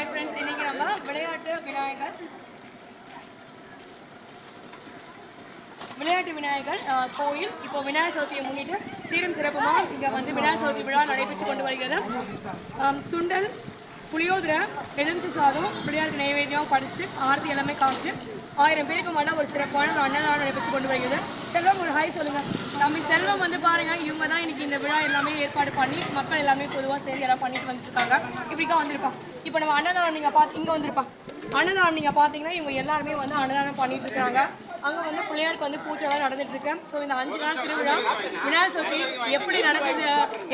Hi friends இன்றைக்கி நம்ம விளையாட்டு விநாயகர். விளையாட்டு விநாயகர் கோயில். இப்போ விநாயகர் சதுர்த்தியை முன்னிட்டு சீரும் சிறப்புமாக இங்கே வந்து விநாயகர் சதுர்த்தி விழா நடைபெற்று கொண்டு வருகிறது. சுண்டல் புளியோதரை எலுமிச்சை சாதம் பிள்ளையாருக்கு நைவேத்தியம் படித்து ஆர்த்தி எல்லாமே காமிச்சு ஆயிரம் பேருக்கு மேலே ஒரு சிறப்பான ஒரு அன்னதானம் நடைபெற்று கொண்டு வருகிறது. செல்வம் ஒரு ஹாய் சொல்லுங்கள் தம்பி செல்வம் வந்து பாருங்கள் இவங்க தான் இன்றைக்கி இந்த விழா எல்லாமே ஏற்பாடு பண்ணி மக்கள் எல்லாமே பொதுவாக சேர்ந்து எல்லாம் பண்ணிட்டு வந்துருக்காங்க இப்படிக்கா வந்திருப்பான் இப்போ நம்ம அன்னதானம் நீங்கள் பார்த்து இங்கே வந்திருப்பான் அன்னதானம் நீங்கள் பார்த்தீங்கன்னா இவங்க எல்லாருமே வந்து அன்னதானம் பண்ணிட்டு இருக்காங்க. அங்கே வந்து பிள்ளையாருக்கு வந்து பூஜைலாம் நடந்துட்டு இருக்கு ஸோ இந்த அஞ்சு நாள் திருவிழா விநாயகர் சதுர்த்தி எப்படி நடக்குது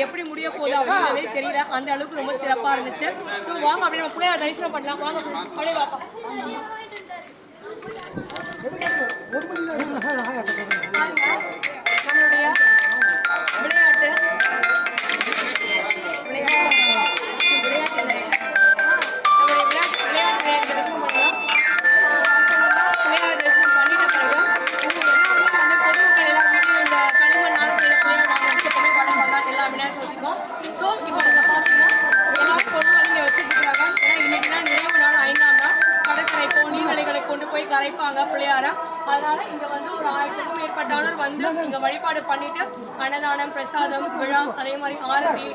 எப்படி முடிய போகுது அப்படின்றதே தெரியல. அந்த அளவுக்கு ரொம்ப சிறப்பாக இருந்துச்சு. ஸோ வாங்க அப்படியே நம்ம பிள்ளையார் தரிசனம் பண்ணலாம். வாங்க. அப்படியே வாப்பா பாருங்க, நீர்நிலைகளை கொண்டு போய் கரைப்பாங்க பிள்ளையார அதனால இங்க வந்து ஒரு ஆயிரத்துக்கும் மேற்பட்டவர் வந்து இங்க வழிபாடு பண்ணிட்டு அன்னதானம் பிரசாதம் விழா அதே மாதிரி ஆரம்பி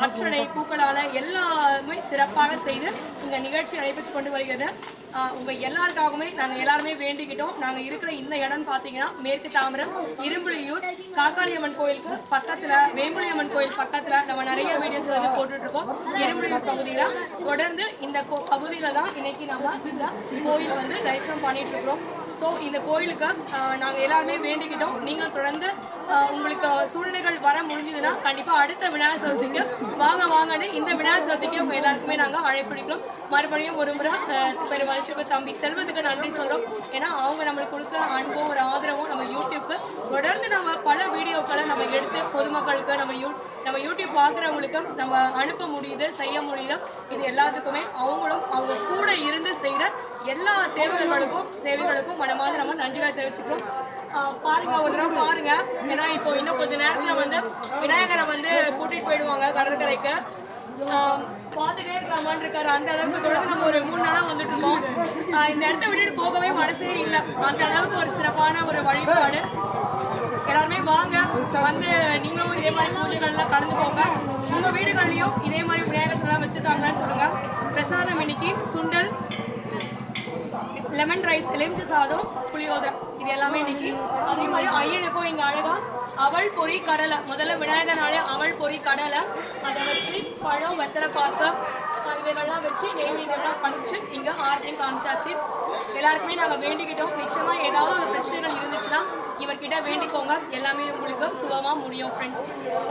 அர்ச்சனை பூக்களால எல்லாமே சிறப்பாக செய்து இங்க நிகழ்ச்சி நடைபெற்று கொண்டு வருகிறது. உங்க எல்லாருக்காகவுமே நாங்க எல்லாருமே வேண்டிக்கிட்டோம். நாங்க இருக்கிற இந்த இடம் பாத்தீங்கன்னா மேற்கு தாமரம் இரும்புலியூர் காக்காளியம்மன் கோயிலுக்கு பக்கத்துல வேம்புலியம்மன் கோயில் பக்கத்துல நம்ம நிறைய வீடியோஸ் வந்து போட்டுட்டு இருக்கோம் இரும்புலியூர் பகுதியில தொடர்ந்து இந்த கோ- பகுதியில தான் இன்னைக்கு நம்ம இந்த கோயில் வந்து தரிசனம் பண்ணிட்டு இருக்கிறோம் ஸோ இந்த கோயிலுக்கு நாங்கள் எல்லாருமே வேண்டிக்கிட்டோம். நீங்கள் தொடர்ந்து உங்களுக்கு சூழ்நிலைகள் வர முடிஞ்சதுன்னா கண்டிப்பாக அடுத்த விநாயகர் சதுர்த்திக்கு வாங்க வாங்கன்னு இந்த விநாயகர் சதுர்த்திக்கு உங்கள் எல்லாருக்குமே நாங்கள் அழைப்பிடிக்கிறோம் மறுபடியும் ஒரு முறை பெருமாள் பெரு தம்பி செல்வத்துக்கு நன்றி சொல்கிறோம் ஏன்னா அவங்க நம்மளுக்கு கொடுக்குற அன்பும் ஒரு ஆதரவும் நம்ம யூடியூப்க்கு தொடர்ந்து நம்ம பல வீடியோக்களை நம்ம எடுத்து பொதுமக்களுக்கு நம்ம யூ நம்ம யூடியூப் பார்க்குறவங்களுக்கு நம்ம அனுப்ப முடியுது செய்ய முடியுது. இது எல்லாத்துக்குமே அவங்களும் அவங்க கூட இருந்து செய்கிற எல்லா சேவைகளுக்கும் சேவைகளுக்கும் மனமார்ந்த நம்ம நன்றிகளை தெரிவிச்சுக்கிறோம். பாருங்க ஒரு தடவை பாருங்க. ஏன்னா இப்போ இன்னும் கொஞ்ச நேரத்தில் வந்து விநாயகரை வந்து கூட்டிட்டு போயிடுவாங்க கடற்கரைக்கு. பார்த்துட்டே இருக்கிற மாதிரி இருக்காரு. அந்த அளவுக்கு தொடர்ந்து நம்ம ஒரு மூணு நாளாக வந்துட்டு இருக்கோம். இந்த இடத்த விட்டுட்டு போகவே மனசே இல்லை. அந்த அளவுக்கு ஒரு சிறப்பான ஒரு வழிபாடு. எல்லாருமே வாங்க. வந்து நீங்களும் இதே மாதிரி பூஜைகள்ல கலந்துக்கோங்க. உங்க வீடுகள்லயும் இதே மாதிரி விநாயகர் எல்லாம் வச்சிருக்காங்கன்னு சொல்லுங்க. பிரசாதம் இன்னைக்கு சுண்டல் லெமன் ரைஸ் எலுமிச்சை சாதம் புளியோதரை. இது எல்லாமே இன்னைக்கு அதே மாதிரி ஐயனுக்கும் இங்கே அழகா அவள் பொறி கடலை. முதல்ல விநாயகர் நாளே அவள் பொறி கடலை. அதை வச்சு பழம் வெத்தலை பாக்கு இவைகள்லாம் வச்சு டெய்லி இதெல்லாம் படித்து இங்கே ஆர்த்தியும் காமிச்சாச்சு. எல்லாருக்குமே நாங்கள் வேண்டிக்கிட்டோம். நிச்சயமாக ஏதாவது ஒரு பிரச்சனைகள் இருந்துச்சுன்னா இவர்கிட்ட வேண்டிக்கோங்க. எல்லாமே உங்களுக்கு சுபமாக முடியும் friends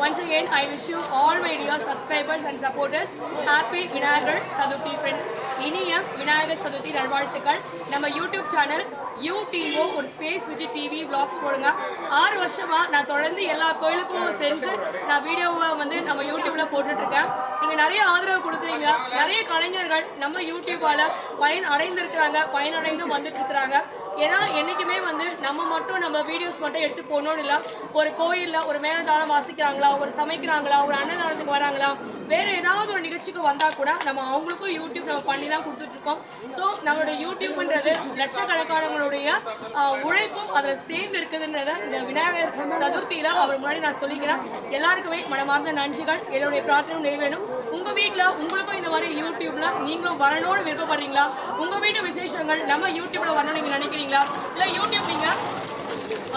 once again I wish you all my dear subscribers and supporters happy Vinayagar Chathurthi friends இனிய விநாயகர் சதுர்த்தி நல்வாழ்த்துக்கள். நம்ம யூடியூப் சேனல் யூடிஓ ஒரு ஸ்பேஸ் வச்சு டிவி vlogs போடுங்க. ஆறு வருஷமா நான் தொடர்ந்து எல்லா கோயிலுக்கும் சென்று நான் வீடியோவை வந்து நம்ம யூடியூப்ல போட்டுட்டு இருக்கேன் நீங்க நிறைய ஆதரவு கொடுக்குறீங்க. நிறைய கலைஞர்கள் நம்ம யூடியூபால பயன் அடைந்திருக்கிறாங்க பயனடைந்தும் வந்துட்டு இருக்கிறாங்க ஏன்னா என்றைக்குமே வந்து நம்ம மட்டும் நம்ம வீடியோஸ் மட்டும் எடுத்து போகணும்னு இல்லை. ஒரு கோயிலில் ஒரு மேலதானம் வாசிக்கிறாங்களா ஒரு சமைக்கிறாங்களா ஒரு அன்னதானத்துக்கு வராங்களா வேறு ஏதாவது ஒரு நிகழ்ச்சிக்கு வந்தால் கூட நம்ம அவங்களுக்கும் யூடியூப் நம்ம பண்ணி தான் கொடுத்துட்ருக்கோம். ஸோ நம்மளோட யூடியூப்ன்றது லட்சக்கணக்கானவங்களுடைய உழைப்பும் அதில் சேர்ந்து இருக்குதுன்றத இந்த விநாயகர் சதுர்த்தியில் அவர் முன்னாடி நான் சொல்லிக்கிறேன். எல்லாருக்குமே மனமார்ந்த நன்றிகள். என்னுடைய பிரார்த்தனையும் நிறைவேணும் உங்க வீட்டில் உங்களுக்கும் இந்த மாதிரி யூடியூப்ல நீங்களும் வரணும்னு விருப்பப்படுறீங்களா? உங்க வீட்டு விசேஷங்கள் நம்ம யூடியூப்ல வரணும்னு நீங்க நினைக்கிறீங்களா? இல்ல யூடியூப் நீங்க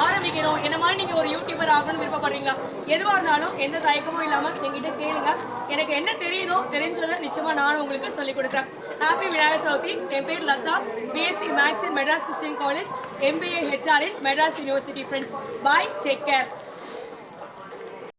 ஆரம்பிக்கிறோம் என்ன மாதிரி நீங்க ஒரு யூடியூபர் ஆகணும்னு விருப்பப்படுறீங்களா? எதுவா இருந்தாலும் எந்த தயக்கமும் இல்லாம எங்கிட்ட கேளுங்க. எனக்கு என்ன தெரியுதோ தெரிஞ்சதை நிச்சயமா நானும் உங்களுக்கு சொல்லிக் கொடுக்குறேன். ஹாப்பி விநாயகர் சதுர்த்தி என் பேர் Latha. BSc maths in Madras Christian college MBA HR in Madras university friends bye take care